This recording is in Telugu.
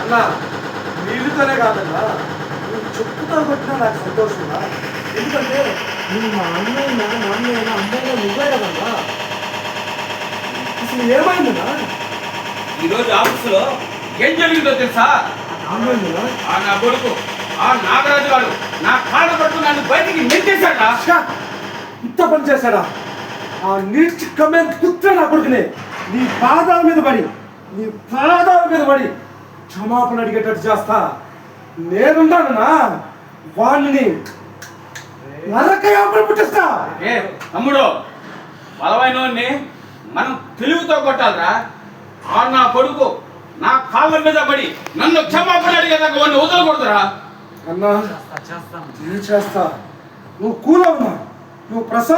అన్న నీళ్ళతోనే కాదన్నా. నువ్వు చెప్పుతో కొట్టినా నాకు సంతోషంగా ఎందుకంటే నువ్వు మా అన్నయ్య నాన్నయ్య అమ్మాయిగా నువ్వే కదన్నా. అసలు ఏమైందన్నా? ఈరోజు ఆఫీసులో ఏం జరిగిందో తెలుసా? ఆ నా కొడుకు ఆ నాగరాజు గారు నా కాళ్ళ పట్టు నన్ను బయటికి నెట్టేశాడా! ఇంత పని చేశాడా? ఆ నీటి కమ్మే పుత్ర నా కొడుకునే. నీ పాదాల మీద పడి నీ పాదాల మీద పడి క్షమాపణ అడిగేటట్టు చేస్తా. నేనున్నానన్నా వాణ్ణి నరకయాపన పుట్టిస్తా. ఏ తమ్ముడు బలమైన మనం తెలివితో కొట్టాలరా. ఆ నా కొడుకు నా కాళ్ళ మీద పడి నన్ను క్షమాపణ అడిగేదాకా వాడిని వదలకూడదురా అన్నా నేను చేస్తా. నువ్వు కూలవునా? నువ్వు ప్రశాంత్